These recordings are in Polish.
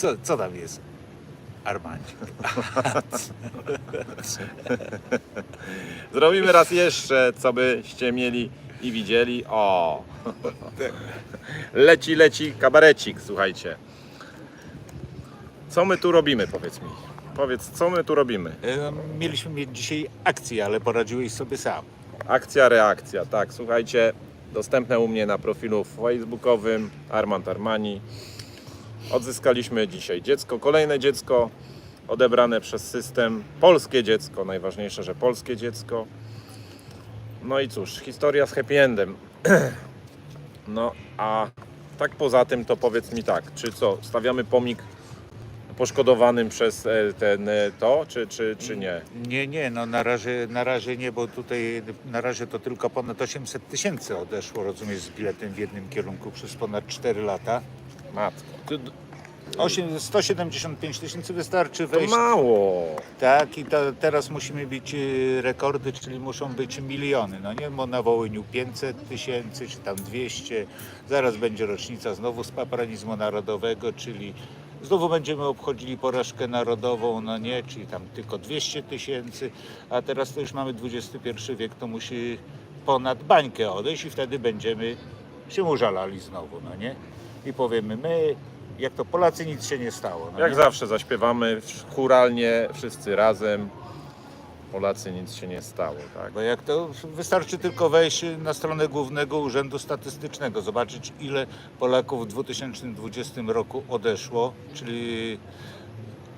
Co, co tam jest? Armandzik. Zrobimy raz jeszcze, co byście mieli i widzieli. O! Leci, leci kabarecik, słuchajcie. Co my tu robimy, powiedz mi? Powiedz, co my tu robimy? E, Mieliśmy mieć dzisiaj akcję, ale poradziłeś sobie sam. Akcja, reakcja, tak, słuchajcie, dostępne u mnie na profilu facebookowym Armand Armani. Odzyskaliśmy dzisiaj dziecko, kolejne dziecko odebrane przez system, polskie dziecko, najważniejsze, że polskie dziecko. No i cóż, historia z happy endem. No a tak poza tym to powiedz mi tak, czy co, stawiamy pomnik poszkodowanym przez e, ten e, to, czy, czy, czy nie? Nie, nie, no na razie, na razie nie, bo tutaj na razie to tylko ponad 800 tysięcy odeszło, rozumiesz, z biletem w jednym kierunku przez ponad 4 lata. Matko, to, 8, 175 tysięcy wystarczy to wejść. mało. Tak, i to, teraz musimy bić y, rekordy, czyli muszą być miliony. No nie, bo na Wołyniu 500 tysięcy, czy tam 200. Zaraz będzie rocznica znowu z papranizmu narodowego, czyli znowu będziemy obchodzili porażkę narodową, no nie, czyli tam tylko 200 tysięcy, a teraz to już mamy XXI wiek, to musi ponad bańkę odejść i wtedy będziemy się użalali znowu, no nie? I powiemy my, jak to Polacy nic się nie stało. No Jak nie? zawsze zaśpiewamy churalnie, wszyscy razem. Polacy nic się nie stało, tak? Bo jak to wystarczy tylko wejść na stronę Głównego Urzędu Statystycznego, zobaczyć ile Polaków w 2020 roku odeszło, czyli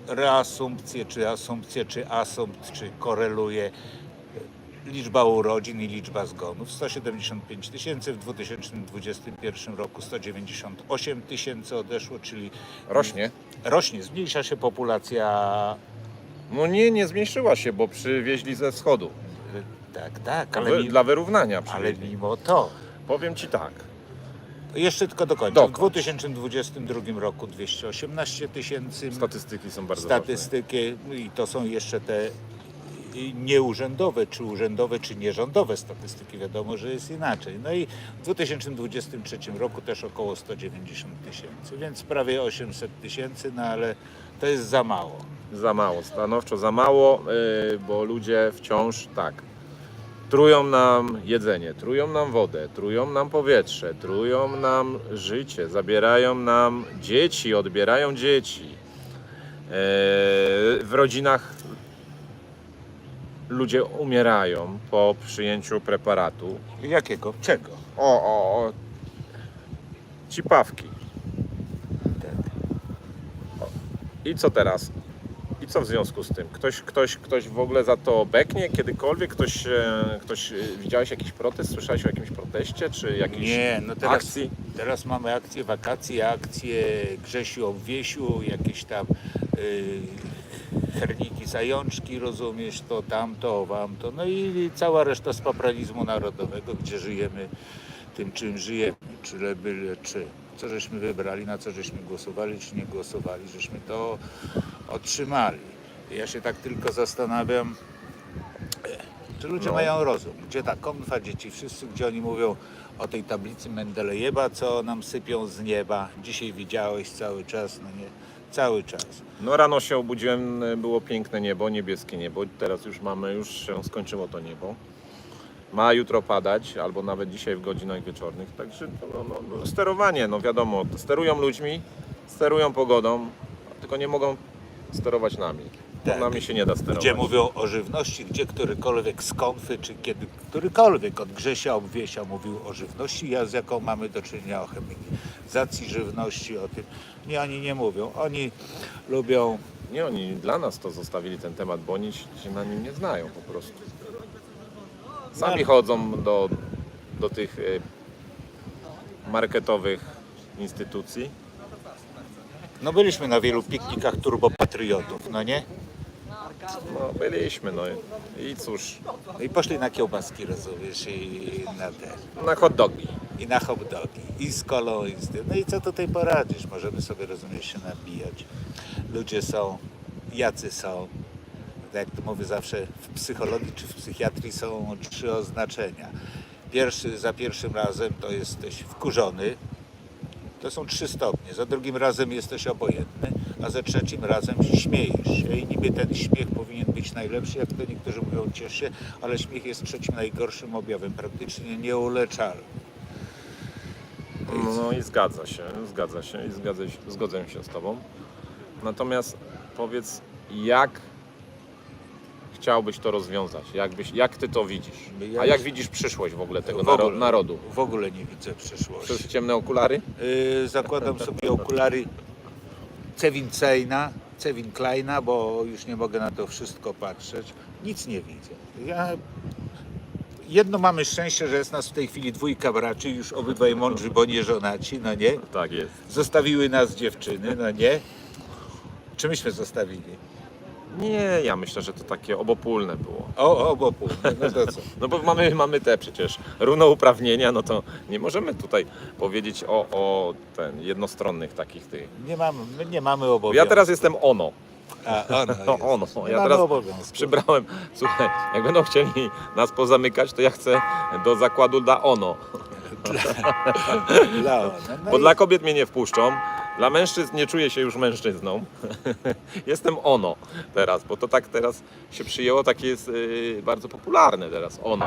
reasumpcję, czy asumpcję, czy asumpt, czy koreluje liczba urodzin i liczba zgonów. 175 tysięcy, w 2021 roku 198 tysięcy odeszło, czyli Rośnie. rośnie, zmniejsza się populacja. No nie, nie zmniejszyła się, bo przywieźli ze wschodu. Tak, tak, Ale wy, mi, dla wyrównania ale przywieźli. mimo to Powiem Ci tak. Jeszcze tylko dokończę. Dokończ. W 2022 roku 218 tysięcy Statystyki są bardzo statystyki i to są jeszcze te nieurzędowe, czy urzędowe, czy nierządowe statystyki. Wiadomo, że jest inaczej. No i w 2023 roku też około 190 tysięcy, więc prawie 800 tysięcy, no ale to jest za mało. Za mało, stanowczo za mało, yy, bo ludzie wciąż tak. Trują nam jedzenie, trują nam wodę, trują nam powietrze, trują nam życie, zabierają nam dzieci, odbierają dzieci. Yy, w rodzinach ludzie umierają po przyjęciu preparatu. Jakiego? Czego? O, o, o. Cipawki. I co teraz? I co w związku z tym? Ktoś, ktoś, ktoś w ogóle za to beknie kiedykolwiek? Ktoś, e, ktoś e, widziałeś jakiś protest? Słyszałeś o jakimś proteście? Czy jakiejś Nie, no teraz, akcji? teraz mamy akcje wakacje, akcje Grzesiu Obwiesiu, jakieś tam y, herniki, zajączki, rozumiesz, to tamto, wam to, no i cała reszta z papralizmu narodowego, gdzie żyjemy tym, czym żyjemy, czy byle czy. Co żeśmy wybrali, na co żeśmy głosowali, czy nie głosowali, żeśmy to otrzymali. Ja się tak tylko zastanawiam, czy ludzie No. mają rozum? Gdzie ta konfa, gdzie ci wszyscy, gdzie oni mówią o tej tablicy Mendelejeba, co nam sypią z nieba. Dzisiaj widziałeś cały czas, no nie, cały czas. No rano się obudziłem, było piękne niebo, niebieskie niebo. Teraz już mamy, już się skończyło to niebo. Ma jutro padać, albo nawet dzisiaj w godzinach wieczornych. Także no, no, no, sterowanie, no wiadomo, sterują ludźmi, sterują pogodą, tylko nie mogą sterować nami. Tak. nami się nie da sterować. Gdzie mówią o żywności, gdzie którykolwiek z konfy, czy kiedy którykolwiek od Grzesia Obwiesia mówił o żywności, ja z jaką mamy do czynienia o chemizacji żywności, o tym. Nie, oni nie mówią. Oni lubią Nie, oni dla nas to zostawili ten temat, bo oni się na nim nie znają po prostu. Sami chodzą do, do tych e, marketowych instytucji. No byliśmy na wielu piknikach turbopatriotów, no nie? No, byliśmy, no i- i cóż, No i poszli na kiełbaski, rozumiesz, i na te, na hot dogi. I na hot dogi, i z kolą, i z tym. No i co tutaj poradzisz? Możemy sobie, rozumiesz, się nabijać. Ludzie są, jacy są. Jak to mówię zawsze, w psychologii czy w psychiatrii są trzy oznaczenia. Pierwszy, za pierwszym razem to jesteś wkurzony, to są trzy stopnie. Za drugim razem jesteś obojętny, a za trzecim razem śmiejesz się i niby ten śmiech powinien być najlepszy, jak to niektórzy mówią, ciesz się, ale śmiech jest trzecim najgorszym objawem, praktycznie nieuleczalny. No i zgadza się, zgadza się i zgadzę, się- zgodzę się z Tobą. Natomiast powiedz, jak chciałbyś to rozwiązać? Jak, byś, jak Ty to widzisz? Ja A jak już- widzisz przyszłość w ogóle tego W naro- ogóle- narodu? W ogóle nie widzę przyszłości. Przez ciemne okulary? Yy, zakładam sobie okulary Cewin Kleina, Cewin Kleina, bo już nie mogę na to wszystko patrzeć. Nic nie widzę. Ja... Jedno mamy szczęście, że jest nas w tej chwili dwójka braci, już obydwaj mądrzy, bo nie żonaci, no nie? Tak jest. Zostawiły nas dziewczyny, no nie? Czy myśmy zostawili? Nie, ja myślę, że to takie obopólne było. O, obopólne, no to co? No bo mamy, mamy te przecież równouprawnienia, no to nie możemy tutaj powiedzieć o, o ten, jednostronnych takich tych. Nie mamy, my nie mamy obowiązku. Ja teraz jestem ono. A, ono, No, jest. ono. Ja mamy teraz. Przybrałem, słuchaj, jak będą chcieli nas pozamykać, to ja chcę do zakładu dla ono. Dla ono. No Bo i- dla kobiet mnie nie wpuszczą, dla mężczyzn nie czuję się już mężczyzną. Jestem ono teraz, bo to tak teraz się przyjęło, takie jest yy, bardzo popularne teraz, ono.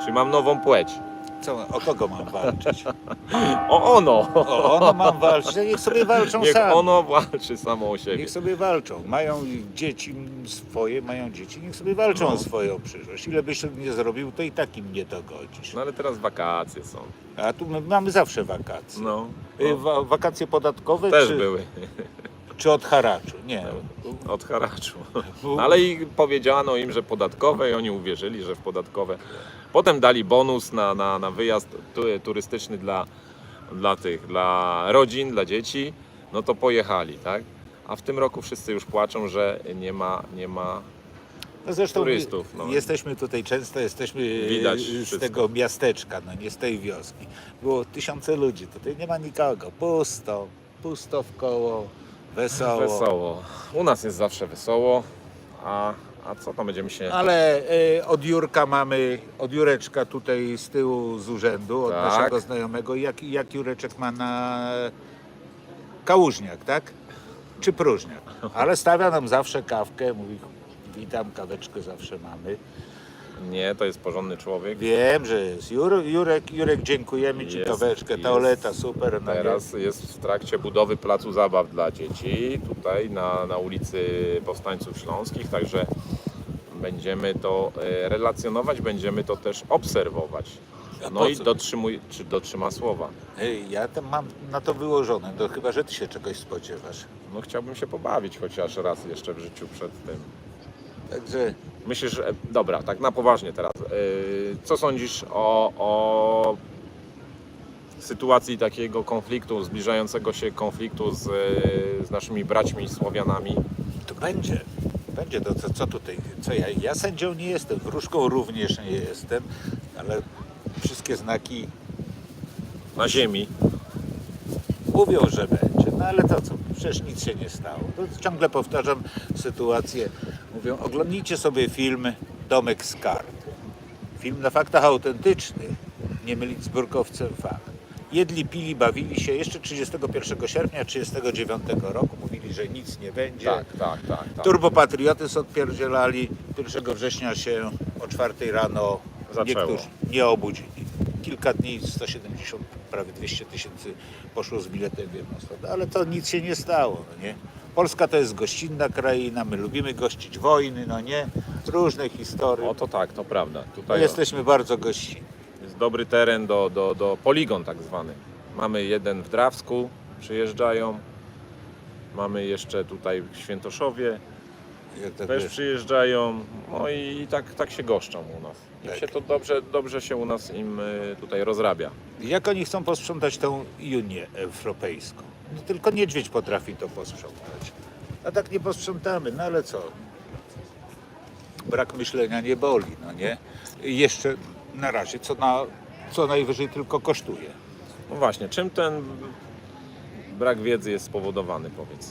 Czyli mam nową płeć. Co, o kogo mam walczyć? O ono! O, ono mam walczyć, niech sobie walczą Niech sami. ono walczy samo o siebie. Niech sobie walczą. Mają dzieci swoje, mają dzieci, niech sobie walczą No. o swoją przyszłość. Ile byś nie zrobił, to i tak im nie dogodzisz. No ale teraz wakacje są. A tu my mamy zawsze wakacje. No, Y, no wa- wakacje podatkowe też czy, były czy od haraczu? Nie. od haraczu. No, ale i powiedziano im, że podatkowe i oni uwierzyli, że w podatkowe. Potem dali bonus na, na, na wyjazd tu, turystyczny dla, dla tych, dla rodzin, dla dzieci. No to pojechali, tak? A w tym roku wszyscy już płaczą, że nie ma, nie ma No zresztą turystów, no. jesteśmy tutaj często, jesteśmy Widać z wszystko. tego miasteczka, no nie z tej wioski. Było tysiące ludzi, tutaj nie ma nikogo. Pusto, pusto w koło, wesoło. wesoło. U nas jest zawsze wesoło, a, a co tam będziemy się... Ale y, od Jurka mamy, od Jureczka tutaj z tyłu z urzędu, od Tak. naszego znajomego, jak, jak Jureczek ma na kałużniak, tak? Czy próżniak. Ale stawia nam zawsze kawkę, mówi witam, kaweczkę zawsze mamy. Nie, to jest porządny człowiek. Wiem, że jest. Jur, Jurek, Jurek, dziękujemy Ci Jest, kaweczkę, jest. taoleta, super. no? Teraz jest w trakcie budowy placu zabaw dla dzieci tutaj na, na ulicy Powstańców Śląskich, także będziemy to e, relacjonować, będziemy to też obserwować. A No po i co? dotrzymuj, czy dotrzyma słowa. Ej, ja tam mam na to wyłożone, to chyba, że Ty się czegoś spodziewasz. No chciałbym się pobawić chociaż raz jeszcze w życiu przed tym. Także Myślisz, że, dobra, tak na poważnie teraz. E, Co sądzisz o, o sytuacji takiego konfliktu, zbliżającego się konfliktu z, z naszymi braćmi Słowianami? To będzie. Będzie to, co, co tutaj, co ja, ja sędzią nie jestem, wróżką również nie jestem, ale wszystkie znaki na ziemi. mówią, że będzie. No ale to co, przecież nic się nie stało. To ciągle powtarzam sytuację. Mówią, oglądnijcie sobie film Domek z kart. Film na faktach autentycznych, nie mylić z burkowcem fakt. Jedli, pili, bawili się. Jeszcze 31 sierpnia 39 roku mówili, że nic nie będzie. Tak, tak, tak. tak. Turbopatriotyzm odpierdzielali. 1 września się o 4 rano Zaczęło. niektórzy nie obudzili. Kilka dni 170, prawie 200 tysięcy poszło z biletem w jedną stronę. Ale to nic się nie stało, no nie? Polska to jest gościnna kraina, my lubimy gościć wojny, no nie? Różne historie. O to tak, to prawda. My Tutaj jesteśmy bardzo gościnni. jest dobry teren do, do, do poligon tak zwany. Mamy jeden w Drawsku, przyjeżdżają. Mamy jeszcze tutaj w Świętoszowie, Jak to też wiesz, przyjeżdżają. No i tak, tak się goszczą u nas. I Tak. się to dobrze, dobrze się u nas im y, tutaj rozrabia. Jak oni chcą posprzątać tą Unię Europejską? No, tylko niedźwiedź potrafi to posprzątać. A tak nie posprzątamy, no ale co? Brak myślenia nie boli, no nie? I Jeszcze na razie, co, na, co najwyżej tylko kosztuje. No właśnie, czym ten brak wiedzy jest spowodowany, powiedz?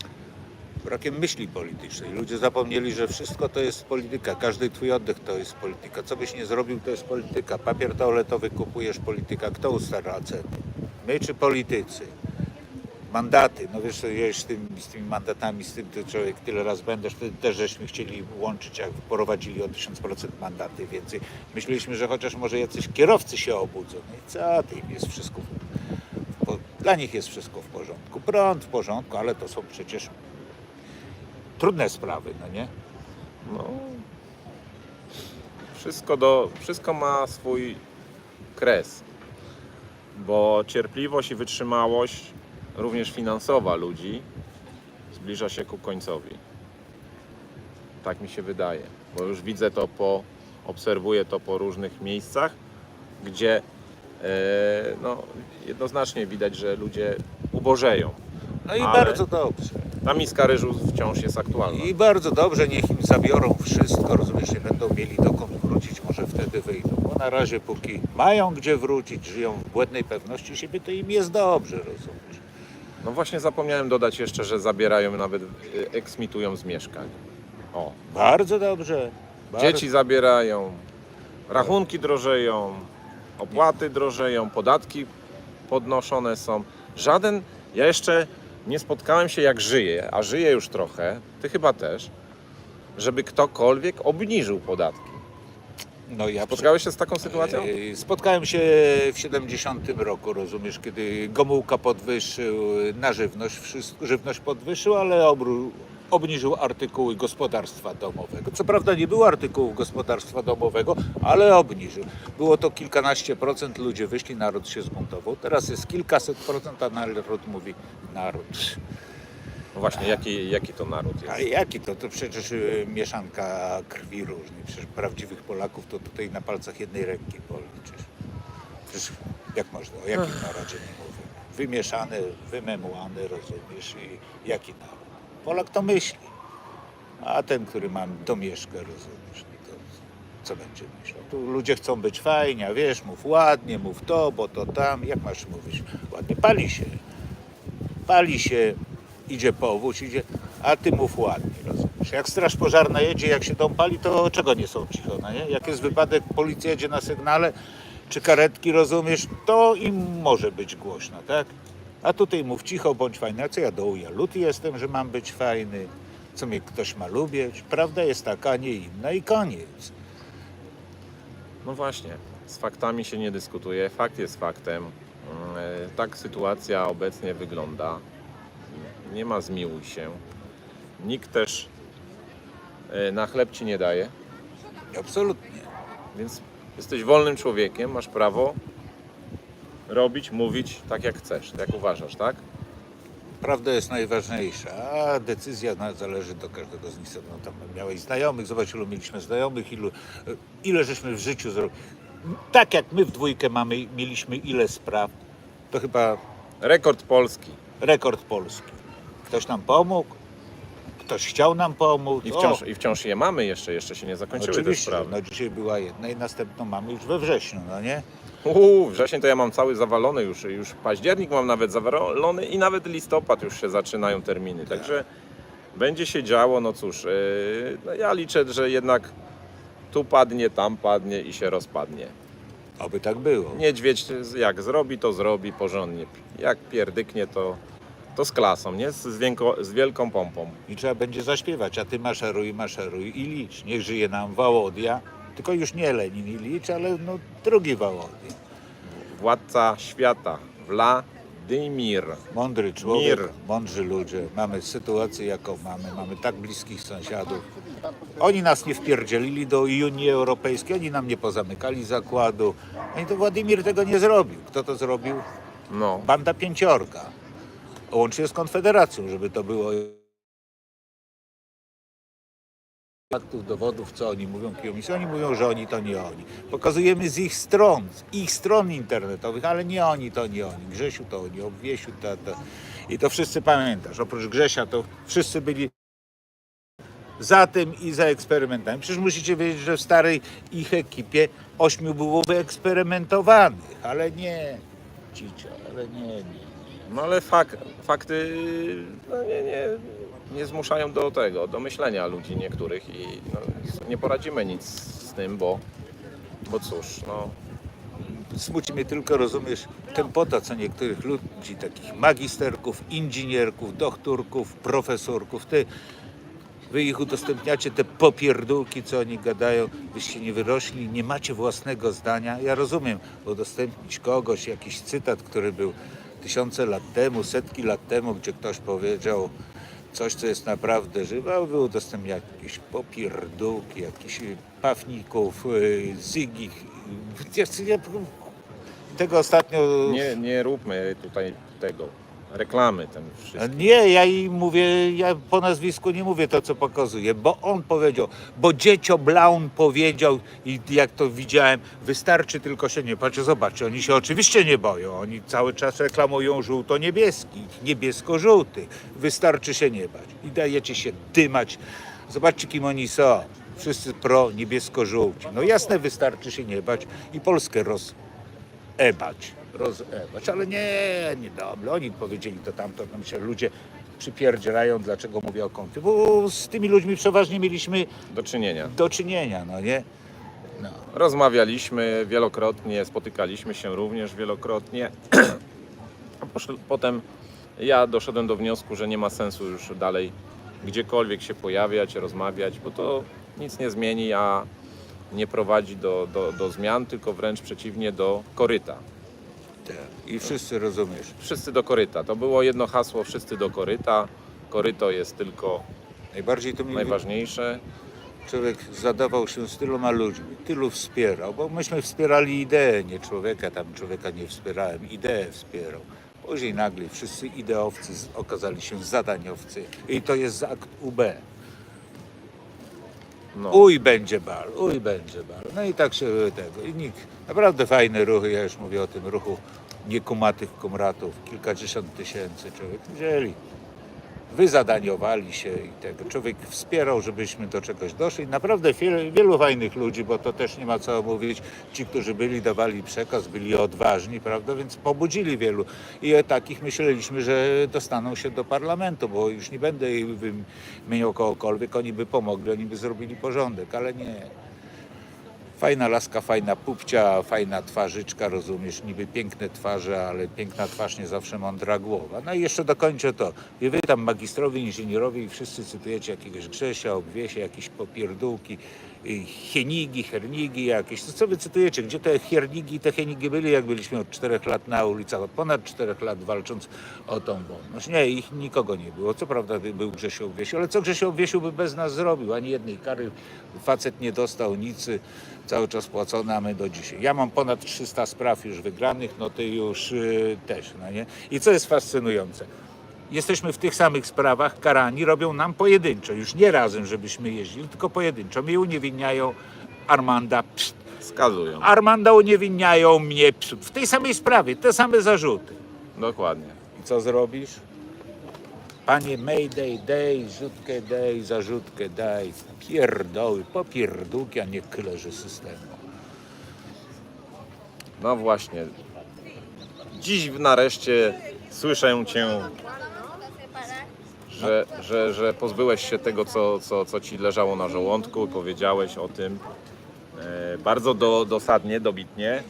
Brakiem myśli politycznej. Ludzie zapomnieli, że wszystko to jest polityka. Każdy twój oddech to jest polityka. Co byś nie zrobił, to jest polityka. Papier toaletowy kupujesz polityka. Kto ustala ceny? My czy politycy? Mandaty. No wiesz, jeść z, tym, z tymi mandatami, z tym ty człowiek tyle raz będziesz, wtedy też żeśmy chcieli łączyć, jak prowadzili o 1000% mandaty więcej. Myśleliśmy, że chociaż może jacyś kierowcy się obudzą. No i co ty, im jest wszystko w, dla nich jest wszystko w porządku. Prąd w porządku, ale to są przecież trudne sprawy, no nie? No, wszystko, do, wszystko ma swój kres, bo cierpliwość i wytrzymałość, również finansowa ludzi, zbliża się ku końcowi. Tak mi się wydaje, bo już widzę to po, obserwuję to po różnych miejscach, gdzie e, no, jednoznacznie widać, że ludzie ubożeją. No i Ale- bardzo dobrze. Ta miska ryżu wciąż jest aktualna. I bardzo dobrze, niech im zabiorą wszystko, rozumiesz, nie będą mieli dokąd wrócić, może wtedy wyjdą. Bo na razie póki mają gdzie wrócić, żyją w błędnej pewności siebie, to im jest dobrze, rozumiesz. No właśnie zapomniałem dodać jeszcze, że zabierają nawet, y, eksmitują z mieszkań. O, Bardzo dobrze. Bardzo. dzieci zabierają, rachunki drożeją, opłaty drożeją, podatki podnoszone są. Żaden, ja jeszcze nie spotkałem się jak żyję, a żyję już trochę, ty chyba też, żeby ktokolwiek obniżył podatki. No ja Spotkałeś się z taką sytuacją? E, Spotkałem się w 70 roku, rozumiesz, kiedy Gomułka podwyższył na żywność, wszystko, żywność podwyższył, ale obru, obniżył artykuły gospodarstwa domowego. Co prawda nie było artykułów gospodarstwa domowego, ale obniżył. Było to kilkanaście procent, ludzie wyszli, naród się zbuntował. Teraz jest kilkaset procent, a naród mówi naród. No właśnie, jaki, jaki to naród A jest? jaki to? To przecież y, mieszanka krwi różnej. Przecież prawdziwych Polaków to tutaj na palcach jednej ręki policzysz. Przecież jak można, o jakim narodzie nie mówię? Wymieszany, wymemłany, rozumiesz? I jaki naród? Polak to myśli. A ten, który ma domieszkę, rozumiesz? No to co będzie myślał? Tu ludzie chcą być fajni, a wiesz, mów ładnie, mów to, bo to tam. Jak masz mówić ładnie? Pali się pali się, idzie powódź, idzie, a ty mów ładnie, rozumiesz? Jak straż pożarna jedzie, jak się dom pali, to czego nie są cicho, no nie? Jak jest wypadek, policja jedzie na sygnale, czy karetki, rozumiesz, to im może być głośno, tak? A tutaj mów cicho, bądź fajny. A co ja dołu, ja lud jestem, że mam być fajny. Co mnie ktoś ma lubić? Prawda jest taka, a nie inna i koniec. No właśnie, z faktami się nie dyskutuje. Fakt jest faktem. Mm, e, Tak sytuacja obecnie wygląda. Nie ma zmiłuj się. Nikt też e, na chleb ci nie daje, Absolutnie. więc jesteś wolnym człowiekiem, masz prawo robić, mówić tak jak chcesz, jak uważasz, tak? Prawda jest najważniejsza, a decyzja zależy do każdego z nas. No tam miałeś znajomych, zobacz ilu mieliśmy znajomych, ilu, ile żeśmy w życiu zrobili. Tak jak my w dwójkę mamy, mieliśmy ile spraw, to chyba Rekord Polski rekord Polski. Ktoś nam pomógł, ktoś chciał nam pomóc. i O, wciąż, i wciąż je mamy jeszcze, jeszcze się nie zakończyły te sprawy. no dzisiaj była jedna i następną mamy już we wrześniu, no nie? Uuu, wrzesień to ja mam cały zawalony już, już październik mam nawet zawalony i nawet listopad już się zaczynają terminy, także będzie się działo, no cóż, yy, no ja liczę, że jednak tu padnie, tam padnie i się rozpadnie. Oby tak było. Niedźwiedź jak zrobi, to zrobi porządnie, jak pierdyknie, to, to z klasą, nie? Z, wielko, z wielką pompą. I trzeba będzie zaśpiewać, a ty maszeruj, maszeruj i licz. Niech żyje nam Wołodia, tylko już nie Lenin i licz, ale no drugi Wołodia. Władca świata, Władimir. Mądry człowiek, Mir. mądrzy ludzie. Mamy sytuację, jaką mamy. Mamy tak bliskich sąsiadów. Oni nas nie wpierdzielili do Unii Europejskiej, oni nam nie pozamykali zakładu. No i to Władimir tego nie zrobił. Kto to zrobił? No, Banda Pięciorka. Łącznie z Konfederacją, żeby to było faktów, dowodów, co oni mówią, kijomicy. Oni mówią, że oni to nie oni. Pokazujemy z ich stron, z ich stron internetowych, ale nie oni to nie oni. Grzesiu to oni, Obwiesiu to, to. I to wszyscy pamiętasz. Oprócz Grzesia to wszyscy byli za tym i za eksperymentami. Przecież musicie wiedzieć, że w starej ich ekipie ośmiu było wyeksperymentowanych, ale nie cicia, ale nie, nie. No ale fak, fakty no nie, nie, nie zmuszają do tego, do myślenia ludzi niektórych i no, nie poradzimy nic z tym, bo, bo cóż, no, Smuci mnie tylko, rozumiesz, tempota, co niektórych ludzi, takich magisterków, inżynierków, doktorków, profesorków, ty, wy ich udostępniacie, te popierdółki, co oni gadają, wyście nie wyrośli, nie macie własnego zdania. Ja rozumiem, udostępnić kogoś, jakiś cytat, który był tysiące lat temu, setki lat temu, gdzie ktoś powiedział coś, co jest naprawdę żywe, a wy udostępniacie jakieś popierdółki, jakichś y, pawników, y, ja, tego ostatnio... Nie, nie róbmy tutaj tego, reklamy ten A wszystkim. Nie, ja im mówię, ja po nazwisku nie mówię to, co pokazuje, bo on powiedział, bo dziecio Blaun powiedział i jak to widziałem, wystarczy tylko się nie patrzeć. Zobaczcie, oni się oczywiście nie boją, oni cały czas reklamują żółto-niebieski, niebiesko-żółty. Wystarczy się nie bać i dajecie się dymać. Zobaczcie, kim oni są. Wszyscy pro niebiesko-żółci. No jasne, wystarczy się nie bać i Polskę roz, rozebać, ale nie, nie dobrze. Oni powiedzieli to tamto, tam się ludzie przypierdzielają, dlaczego mówię o kąty, bo z tymi ludźmi przeważnie mieliśmy Do czynienia. do czynienia, no nie? No. Rozmawialiśmy wielokrotnie, spotykaliśmy się również wielokrotnie. Potem ja doszedłem do wniosku, że nie ma sensu już dalej gdziekolwiek się pojawiać, rozmawiać, bo to nic nie zmieni, a nie prowadzi do, do, do zmian, tylko wręcz przeciwnie do koryta. Tak. I wszyscy rozumiesz. Wszyscy do koryta. To było jedno hasło, wszyscy do koryta. Koryto jest tylko Najbardziej to mi najważniejsze. człowiek zadawał się z tyloma ludźmi, tylu wspierał, bo myśmy wspierali ideę, nie człowieka, tam człowieka nie wspierałem, ideę wspierał. Później nagle wszyscy ideowcy okazali się zadaniowcy i to jest akt UB. No. Uj, będzie bal, uj, będzie bal. No i tak się tego. I nikt, naprawdę fajne ruchy, ja już mówię o tym ruchu niekumatych komratów, kilkadziesiąt tysięcy człowiek wzięli. Wyzadaniowali się i tego. Człowiek wspierał, żebyśmy do czegoś doszli. Naprawdę wielu, wielu fajnych ludzi, bo to też nie ma co mówić. Ci, którzy byli, dawali przekaz, byli odważni, prawda? Więc pobudzili wielu. I takich myśleliśmy, że dostaną się do parlamentu, bo już nie będę wymieniał kogokolwiek, oni by pomogli, oni by zrobili porządek, ale nie. Fajna laska, fajna pupcia, fajna twarzyczka, rozumiesz, niby piękne twarze, ale piękna twarz nie zawsze mądra głowa. No i jeszcze dokończę to. I wy tam magistrowie, inżynierowie i wszyscy cytujecie jakiegoś Grzesia, Obwiesia, jakieś popierdółki, hienigi, hernigi jakieś. Co wy cytujecie? Gdzie te hiernigi i te henigi byli, jak byliśmy od czterech lat na ulicach, od ponad czterech lat walcząc o tą wolność? Nie, ich nikogo nie było. Co prawda był Grzesio Obwiesiu, ale co Grzesio Obwiesiu by bez nas zrobił? Ani jednej kary facet nie dostał nic, cały czas płacone, a my do dzisiaj. Ja mam ponad 300 spraw już wygranych, no ty już y, też, no nie? I co jest fascynujące? Jesteśmy w tych samych sprawach karani, robią nam pojedynczo, już nie razem, żebyśmy jeździli, tylko pojedynczo. Mnie uniewinniają Armanda, pst, Skazują. Armanda uniewinniają mnie pst, w tej samej sprawie, te same zarzuty. Dokładnie. I co zrobisz? Panie Mayday, daj, rzutkę daj, zarzutkę daj, pierdoły, popierdółki, a nie kylerzy systemu. No właśnie. Dziś nareszcie słyszę Cię, że, że, że pozbyłeś się tego, co, co, co Ci leżało na żołądku i powiedziałeś o tym e, bardzo do, dosadnie, dobitnie.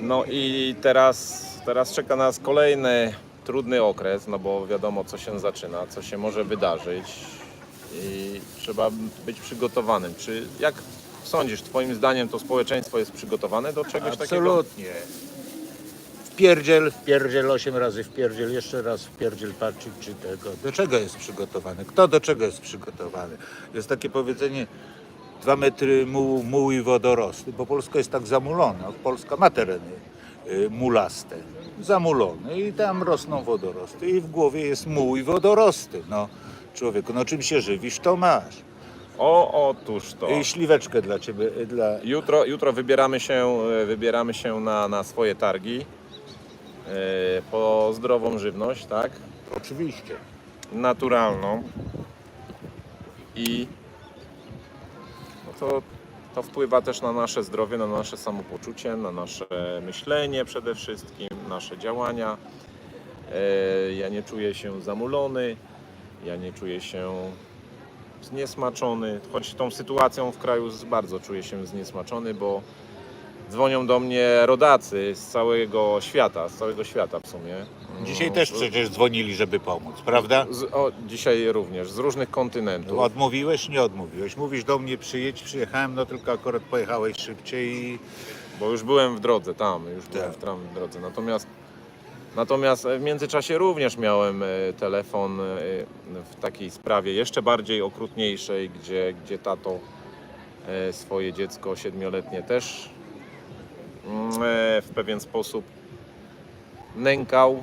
No i teraz, teraz czeka nas kolejny trudny okres, no bo wiadomo co się zaczyna, co się może wydarzyć i trzeba być przygotowanym. Czy jak sądzisz, Twoim zdaniem to społeczeństwo jest przygotowane do czegoś takiego? Absolutnie. Wpierdziel, wpierdziel, osiem razy wpierdziel, jeszcze raz wpierdziel patrzeć czy tego. Do czego jest przygotowany? Kto do czego jest przygotowany? Jest takie powiedzenie, dwa metry mułu, muł i wodorosty, bo Polska jest tak zamulona. Polska ma tereny y, mulaste, zamulone i tam rosną wodorosty i w głowie jest muł i wodorosty. No, człowieku, no czym się żywisz, to masz. O, otóż to. I śliweczkę dla ciebie, y, dla... Jutro, jutro wybieramy się, e, wybieramy się na, na swoje targi po zdrową żywność, tak? Oczywiście. Naturalną. I no to, to wpływa też na nasze zdrowie, na nasze samopoczucie, na nasze myślenie przede wszystkim, nasze działania. E, Ja nie czuję się zamulony, ja nie czuję się zniesmaczony, choć tą sytuacją w kraju bardzo czuję się zniesmaczony, bo dzwonią do mnie rodacy z całego świata, z całego świata w sumie. Dzisiaj też przecież dzwonili, żeby pomóc, prawda? Z, o, dzisiaj również, z różnych kontynentów. Odmówiłeś, nie odmówiłeś. Mówisz do mnie przyjedź, przyjechałem, no tylko akurat pojechałeś szybciej i Bo już byłem w drodze tam, już byłem Tak. w, tam w drodze. Natomiast, natomiast w międzyczasie również miałem e, telefon e, w takiej sprawie jeszcze bardziej okrutniejszej, gdzie, gdzie tato e, swoje dziecko siedmioletnie też e, w pewien sposób nękał.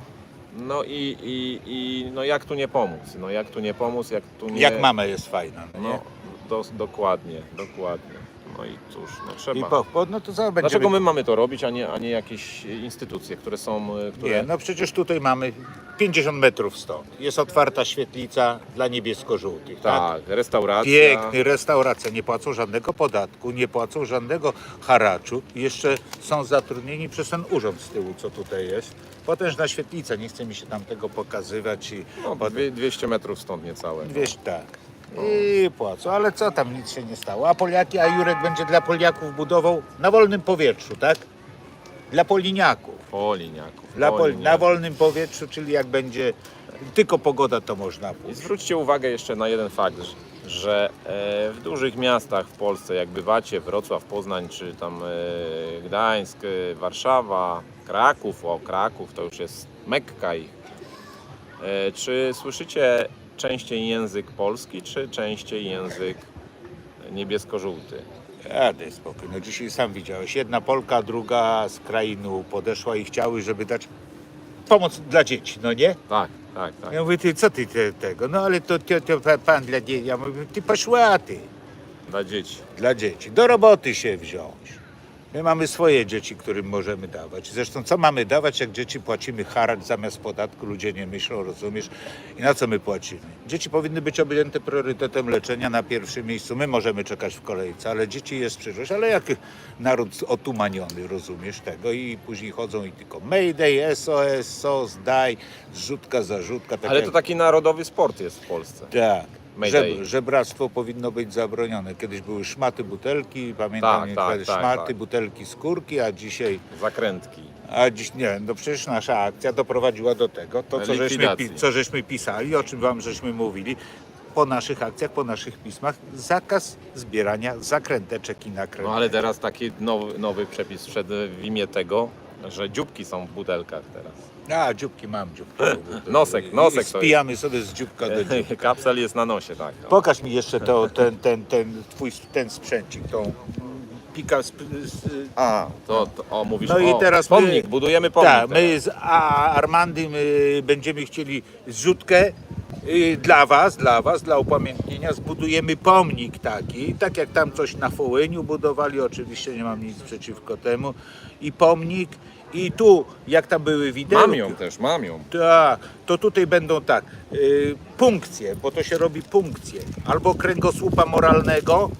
No i, i, i no jak tu nie pomóc? No jak tu nie pomóc, jak tu nie... jak mama jest fajna, no nie? No, dos, dokładnie, dokładnie. No i cóż, no trzeba. I po, po, no to co. Dlaczego my mamy to robić, a nie, a nie jakieś instytucje, które są, e, które... Nie, no przecież tutaj mamy 50 metrów stąd. Jest otwarta świetlica dla niebiesko-żółtych, tak? tak, restauracja. Piękny, restauracja, nie płacą żadnego podatku, nie płacą żadnego haraczu jeszcze są zatrudnieni przez ten urząd z tyłu, co tutaj jest. Potężna świetlica, nie chce mi się tam tego pokazywać i No, pod... dwie- 200 metrów stąd niecałe. no. Wiesz, tak. I płacą, ale co tam, nic się nie stało. A Poliaki, a Jurek będzie dla Poliaków budował na wolnym powietrzu, tak? Dla Poliniaków. Po liniaków. Dla po pol... Na wolnym powietrzu, czyli jak będzie tylko pogoda, to można I pójść. zwróćcie uwagę jeszcze na jeden fakt, że- że e, w dużych miastach w Polsce, jak bywacie, Wrocław, Poznań, czy tam e, Gdańsk, e, Warszawa, Kraków, o Kraków to już jest Mekka ich. E, Czy słyszycie częściej język polski, czy częściej język niebiesko-żółty? Ja daj spokój. No dzisiaj sam widziałeś. Jedna Polka, druga z krainu podeszła i chciały, żeby dać pomoc dla dzieci, no nie? Tak, tak, tak. Ja mówię, ty co ty te, tego? No ale to, to, to pa- pan dla dzieci. Ja mówię, ty poszła ty. Dla dzieci. Dla dzieci. Do roboty się wziąć. My mamy swoje dzieci, którym możemy dawać. Zresztą co mamy dawać, jak dzieci płacimy haracz zamiast podatku? Ludzie nie myślą, rozumiesz? I na co my płacimy? Dzieci powinny być objęte priorytetem leczenia na pierwszym miejscu. My możemy czekać w kolejce, ale dzieci jest przyszłość. Ale jak naród otumaniony, rozumiesz tego? I później chodzą i tylko Mayday, SOS, SOS, daj, zrzutka, zarzutka. Tak Ale jak- to taki narodowy sport jest w Polsce. tak. Mayday. Żeb, żebractwo powinno być zabronione. Kiedyś były szmaty, butelki, pamiętam, Tak, tak, tak, szmaty, tak. butelki, skórki, a dzisiaj, Zakrętki. a dziś nie, no przecież nasza akcja doprowadziła do tego, to co żeśmy, Likwidacji. co żeśmy pisali, o czym wam żeśmy mówili, po naszych akcjach, po naszych pismach, zakaz zbierania zakręteczek i nakrętek. No ale teraz taki nowy, nowy przepis wszedł w imię tego, że dzióbki są w butelkach teraz. A, dzióbki mam, dzióbki. Nosek, nosek I to Spijamy sobie z dzióbka do dzióbka. Kapsel jest na nosie, tak. No. Pokaż mi jeszcze to, ten, ten, ten twój ten sprzęcik, tą pika sp- z, A, to, to o, mówisz No i o, teraz my- pomnik, budujemy pomnik Tak, teraz. my z A- Armandym y, będziemy chcieli zrzutkę y, dla Was, dla Was, dla upamiętnienia zbudujemy pomnik taki, tak jak tam coś na Fołyniu budowali, oczywiście nie mam nic przeciwko temu i pomnik i tu, jak tam były widełki. Mam ją też, mam ją. Tak, to tutaj będą tak, y, punkcje, bo to się robi punkcje, albo kręgosłupa moralnego,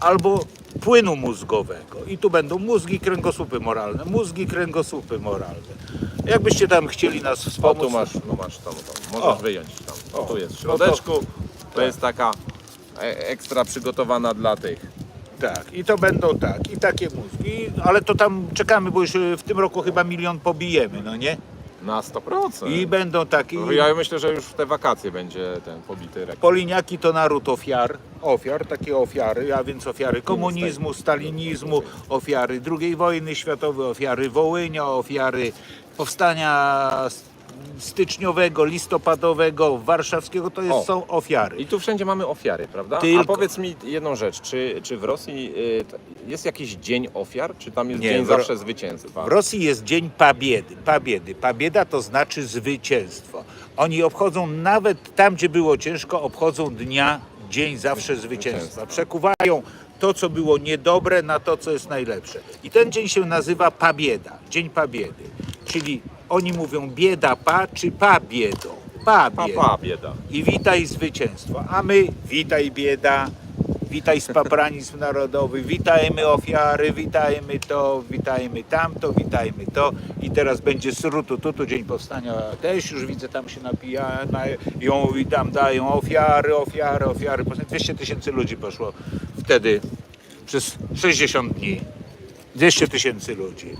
albo płynu mózgowego. I tu będą mózgi, kręgosłupy moralne, mózgi, kręgosłupy moralne. Jakbyście tam chcieli nas O, wspomóc, tu masz, no masz tam, tam. możesz O. wyjąć tam. O, O. tu jest w No to- środeczku. To tak. jest taka e- ekstra przygotowana dla tych. Tak, i to będą tak, i takie mózgi, ale to tam czekamy, bo już y, w tym roku chyba milion pobijemy, no nie? Na 100%. I będą takie, No, Ja myślę, że już w te wakacje będzie ten pobity rekord. Poliniaki to naród ofiar, ofiar, takie ofiary, a więc ofiary komunizmu, stalinizmu, ofiary II wojny światowej, ofiary Wołynia, ofiary powstania styczniowego, listopadowego, warszawskiego, to jest, O. są ofiary. I tu wszędzie mamy ofiary, prawda? Tylko. A powiedz mi jedną rzecz, czy, czy w Rosji y, t- jest jakiś dzień ofiar, czy tam jest Nie, dzień w Ro- zawsze zwycięstwa? W Rosji jest Dzień Pabiedy. Pabiedy. Pabieda to znaczy zwycięstwo. Oni obchodzą nawet tam, gdzie było ciężko, obchodzą dnia, dzień zawsze zwycięstwa. Przekuwają to, co było niedobre, na to, co jest najlepsze. I ten dzień się nazywa Pabieda. Dzień Pabiedy. Czyli oni mówią bieda pa, czy pabiedo. Pabieda. Papa, bieda. I witaj zwycięstwo. A my witaj bieda, witaj spapranizm narodowy, witajmy ofiary, witajmy to, witajmy tamto, witajmy to. I teraz będzie srutu tutu, Dzień Powstania też już widzę, tam się napijają i tam dają ofiary, ofiary, ofiary. 200 tysięcy ludzi poszło wtedy przez 60 dni 200 tysięcy ludzi.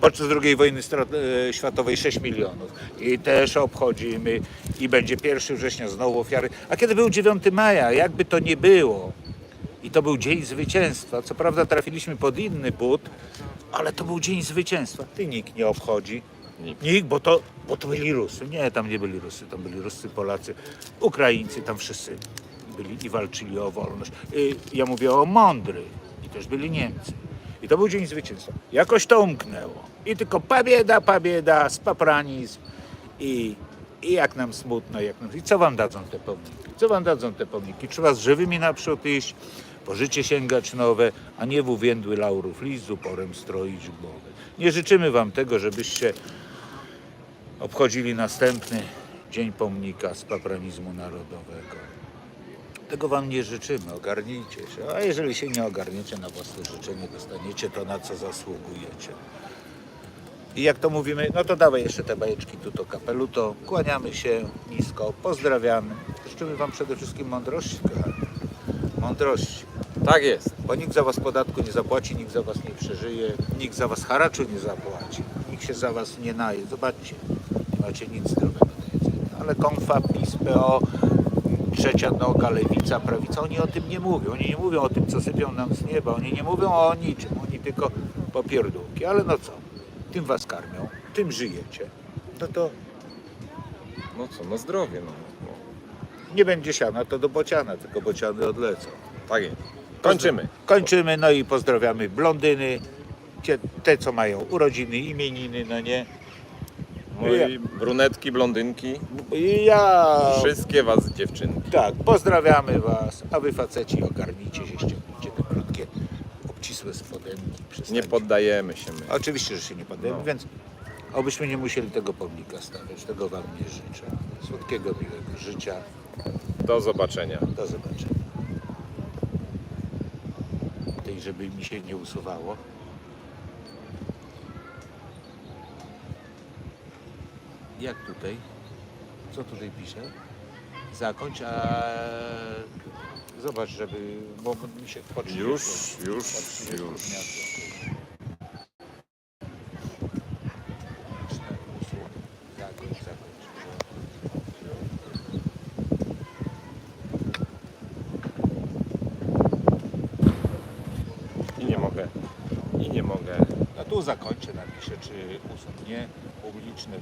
Podczas II wojny e, światowej 6 milionów. I też obchodzimy i będzie 1 września znowu ofiary. A kiedy był 9 maja, jakby to nie było, i to był dzień zwycięstwa. Co prawda trafiliśmy pod inny but, ale to był dzień zwycięstwa. Ty nikt nie obchodzi. Nikt. Nikt, bo to, bo to byli Rusy. Nie, tam nie byli Rusy, tam byli Ruscy, Polacy, Ukraińcy, tam wszyscy byli i walczyli o wolność. Y, Ja mówię o mądrych i też byli Niemcy. I to był dzień zwycięstwa. Jakoś to umknęło. I tylko pabieda, pabieda, spapranizm i, i jak nam smutno, jak nam... I co wam dadzą te pomniki? Co wam dadzą te pomniki? Trzeba z żywymi naprzód iść, po życie sięgać nowe, a nie w uwiędły laurów list z uporem stroić głowę. Nie życzymy wam tego, żebyście obchodzili następny Dzień Pomnika z papranizmu narodowego. Tego wam nie życzymy, ogarnijcie się. A jeżeli się nie ogarniecie na własne życzenie, dostaniecie to, na co zasługujecie. I jak to mówimy, no to dawaj jeszcze te bajeczki tu to kapelu, to kłaniamy się nisko, pozdrawiamy. Życzymy wam przede wszystkim mądrości, kochani. Mądrości. Tak jest. Bo nikt za was podatku nie zapłaci, nikt za was nie przeżyje, nikt za was haraczu nie zapłaci, nikt się za was nie naje. Zobaczcie, nie macie nic zdrowego do jedzenia. Ale konfa, PiS, PO, trzecia noga, lewica, prawica, oni o tym nie mówią. Oni nie mówią o tym, co sypią nam z nieba, oni nie mówią o niczym, oni tylko popierdółki. Ale no co, tym was karmią, tym żyjecie. No to No co, no zdrowie, no. no. nie będzie siana, to do bociana, tylko bociany odlecą. Tak jest. Kończymy. Kończymy, no i pozdrawiamy blondyny, te co mają urodziny, imieniny, no nie. No i brunetki, blondynki, I ja, wszystkie was dziewczynki. tak, pozdrawiamy was, a wy faceci ogarnijcie się, ściągnijcie te krótkie, obcisłe spodenki. Nie przestańcie. poddajemy się my. Oczywiście, że się nie poddajemy, No. więc obyśmy nie musieli tego pomnika stawiać, tego wam nie życzę. Słodkiego, miłego życia, Do zobaczenia. do zobaczenia. Tej, żeby mi się nie usuwało. Jak tutaj? Co tutaj pisze? Zakończ, a zobacz, żeby, bo mi się po 30 Już, po już, 30 już. dniach Zakończ, zakończ. I nie mogę. I nie mogę. No tu zakończę, napiszę, czy usunie publiczne